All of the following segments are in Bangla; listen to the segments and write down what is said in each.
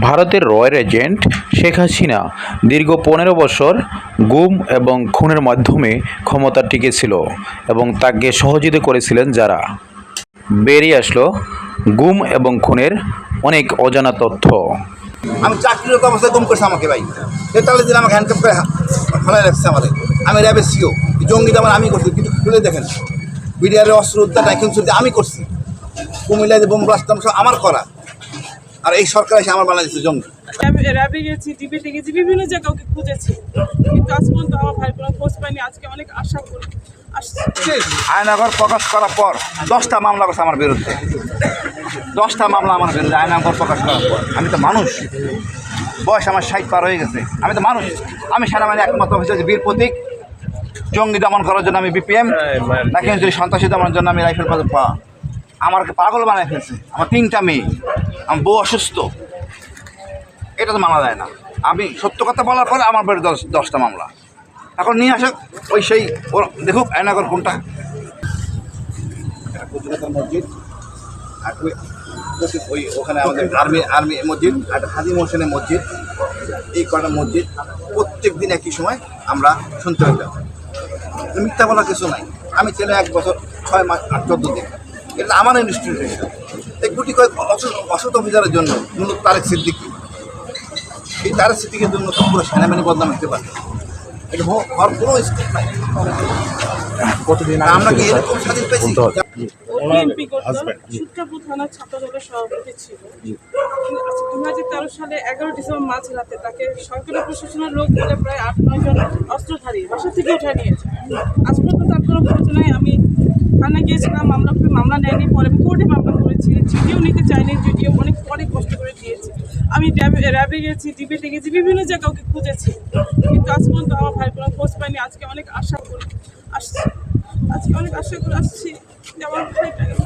ভারতের রয়্যাল এজেন্ট শেখ হাসিনা দীর্ঘ পনেরো বছর গুম এবং খুনের মাধ্যমে ক্ষমতা টিকেছিল এবং তাকে সহযোগিতা করেছিলেন যারা। বেরিয়ে আসলো গুম এবং খুনের অনেক অজানা তথ্য। আমি চাকরিরত অবস্থায় গুম করছে আমাকে ভাই। তাহলে দিন আমাকে হ্যান্ডকাপ করে ফেলায় রাখছে আমাদের আমি র্যাবের সিও জঙ্গি দাবার আমি করছি। কিন্তু খুলে দেখেন। বিডিআরের অস্ত্র উদ্ধার এখন আমি করছি। কুমিল্লায় বোম ব্লাস্ট, আমার করা। আর এই সরকার এসে আমার বাংলাদেশে জঙ্গি র্যাবে গেছি ডিবিতে গেছি বিভিন্ন জায়গায় ওকে খুঁজেছি। কিন্তু আজ পর্যন্ত আমার ভাই কোনো খোঁজ পাইনি আজকে অনেক আশা করি। আসছি আয়নাগর প্রকাশ করার পর দশটা মামলা করছে আমার বিরুদ্ধে। দশটা মামলা আমার বিরুদ্ধে আয়নাগর প্রকাশ করার পর। আমি তো মানুষ। বয়স আমার ষাট পার হয়ে গেছে। আমি তো মানুষ। আমি সেনাবাহিনী একমাত্র অফিসার বীর প্রতীক জঙ্গি দমন করার জন্য আমি বিপিএম নাকি যদি সন্ত্রাসী দমনের জন্য আমি রাইফেল পাওয়া। আমাকে পাগল বানায় ফেলছে। আমার তিনটা মেয়ে। আমার বউ অসুস্থ। এটা তো মানা যায় না। আমি সত্য কথা বলার পরে আমার বাড়ি দশ দশটা মামলা। এখন নিয়ে আসে, ওই সেই দেখুক আয়নাগর কোনটা। মসজিদ। আর ওই ওখানে আমাদের আর্মি আর্মি মসজিদ আর হাজি মোহসেনের মসজিদ। এই কটা মসজিদ প্রত্যেক দিন একই সময় আমরা শুনতে পেতাম মিথ্যা বলার কিছু নাই। আমি ছেলে এক বছর ছয় মাস আট চোদ্দ দিন। এটা আমার ইনস্টিটিউট এই গুটি কয়েক অসৎ অসৎ অফিসারের জন্য মূলত তারেক সিদ্দিকি। এই তারেক সিদ্দিকের জন্য তো পুরো সেনাবাহিনী বদনাম হতে পারে। এটা হওয়ার কোনো স্কোপ নাই। কতদিন আমরা কি এরকম স্বাধীন পেয়েছি? বিএনপি থানার ছাত্রদলের সভাপতি ছিল। দু হাজার তেরো সালে এগারো ডিসেম্বর মাঝরাতে তাকে সরকারি প্রশাসনের লোক মিলে প্রায় আট নয় জন অস্ত্রধারী বাসা থেকে উঠে নিয়েছে আজ পর্যন্ত তার কোনো পরিচয় নাই আমি থানায় গিয়েছিলাম মামলা করে মামলা নেয়নি, পরে আমি কোর্টে মামলা করেছি। জিডিও নিতে চাইনি জিডিও অনেক পরে কষ্ট করে দিয়েছি। আমি র্যাবে গেছি ডিবিতে গেছি বিভিন্ন জায়গায় ওকে খুঁজেছি। কিন্তু আজ পর্যন্ত আমার ভাই কোনো খোঁজ পাইনি। আজকে অনেক আশা করি আসছি। আজকে অনেক আশা করে আসছি যে আমার পাবো।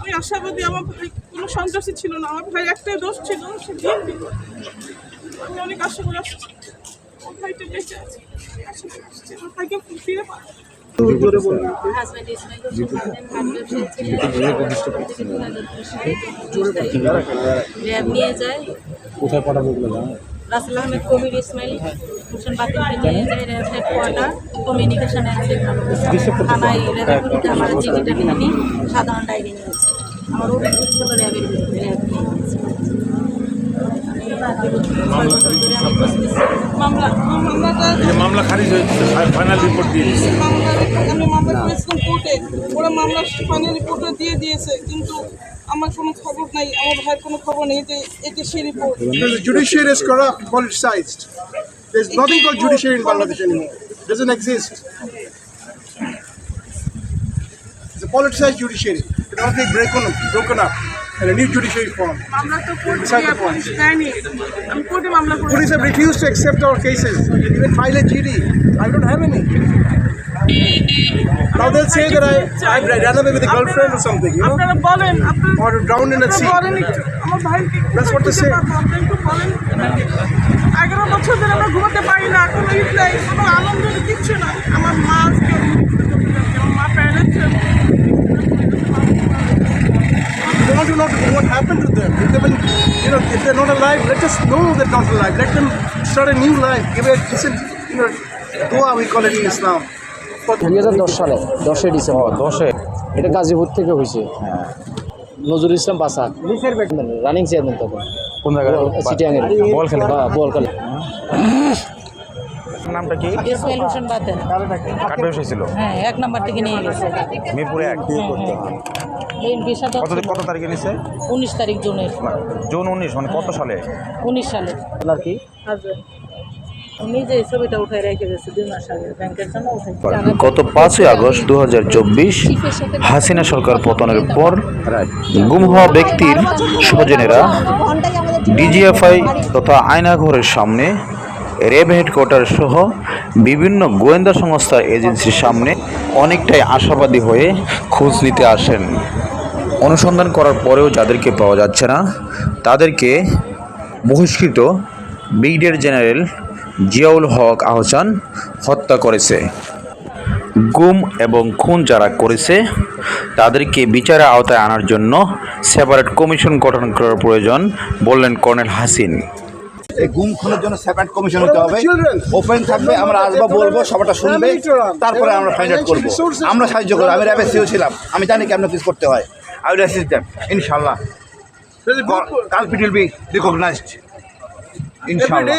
আমি আশাবাদী আমার ভাই কোনো সন্ত্রাসী ছিল না, আমার ভাই একটাই দোষ ছিল সে বিএনপি আমি অনেক আশা করে আসছি। আমার ভাইটা বেঁচে আছে। আশা করে আসছি। আমার ভাইকে ফিরে পাবো। নিয়ে যায়। কোথায় পাঠাবো বলে রাসেল আহমেদ কবির ইসমাইল। হোসেন বাতিলকে নিয়ে যায়। র্যাব হেডকোয়ার্টার কমিউনিকেশন অ্যান্ড থানায় র্যাবের বিরুদ্ধে আমার চিঠিটা নিয়ে নিই। সাধারণ ডায়েরি নিয়েছে আমার অভিযোগ ছিল র্যাবের বিরুদ্ধে র্যাব নিয়ে নিয়েছে আমি ছয় বছর ধরে আমি বসতেছি মামলা মামলাটা মামলা খারিজ হয়েছে ফাইনাল রিপোর্ট দিয়ে দিয়েছে মামলা আমি মামলা করেছিলাম কোর্টে ওরা মামলা ফাইনাল রিপোর্টটা দিয়ে দিয়েছে কিন্তু আমার কোনো খবর নাই আমার ভাইয়ের কোনো খবর নেই যে এটা সে report is corrupt, politicized. There's nothing called judiciary in Bangladesh anymore. doesn't exist. It's a politicized judiciary. It must be broken up, broken up and a new judiciary formed. মামলা তো কোর্টে Decide the point. Police have refused to accept our cases, even file a GD. I don't have any. Now they'll say that I, I ran away with a girlfriend or something, you know, or drowned in a sea. That's what they say. এগারো বছর ধরে আমরা ঘুমাতে পারি না কোনো ঈদ নাই কোনো আনন্দ নেই, কিচ্ছু না আমার মা আজকে আমার মা parents We want to know what happened to them. If they've been, you know, if they're not alive, let us know they're not alive. Let them start a new life. Give a decent, you know, dua we call it in Islam. দুই হাজার দশ সালে দশই ডিসেম্বর দশে এটা গাজীপুর থেকে হয়েছে নজরুল ইসলাম বাসাক রানিং চেয়ারম্যান তখন কোন জায়গায় বল খেলে বল খেলে নামটা কি ইসমাইল হোসেন বাতেন কাট ব্যবসায়ী ছিল হ্যাঁ এক নাম্বার থেকে নিয়ে গেছে মিরপুরে এক এই বিষয়টা কত কত তারিখে নিছে উনিশ তারিখ জুনের জুন উনিশ মানে কত সালে উনিশ সালে আপনার কি ছবিটা উঠে রেখে গেছে দুই মাস আগে ব্যাংকের জন্য উঠে গত পাঁচই আগস্ট দু হাজার চব্বিশ হাসিনা সরকার পতনের পর গুম হওয়া ব্যক্তির স্বজনেরা ডিজিএফআই তথা আয়নাঘরের সামনে র্যাব হেডকোয়ার্টার সহ বিভিন্ন গোয়েন্দা সংস্থার এজেন্সির সামনে অনেকটাই আশাবাদী হয়ে খোঁজ নিতে আসেন। অনুসন্ধান করার পরেও যাদেরকে পাওয়া যাচ্ছে না, তাদেরকে বহিষ্কৃত ব্রিগেডিয়ার জেনারেল জিয়াউল হক আহসান হত্যা করেছে। গুম এবং খুন যারা করেছে, তাদেরকে বিচারের আওতায় আনার জন্য সেপারেট কমিশন গঠন করার প্রয়োজন বললেন কর্নেল হাসিন। এই গুম খুনের জন্য সেপারেট কমিশন হতে হবে। ওপেন থাকবে আমরা আসব বলব সবাটা শুনবে তারপরে আমরা ফাইন্ড আউট করব। আমরা সাহায্য করব আমি র্যাবে সিও ছিলাম আমি জানি কেমন কিছু করতে হয়। আই উইল অ্যাসিস্ট দ্যাম ইনশাল্লাহ কালপিট উইল বি রিকগনাইজড ইনশাল্লাহ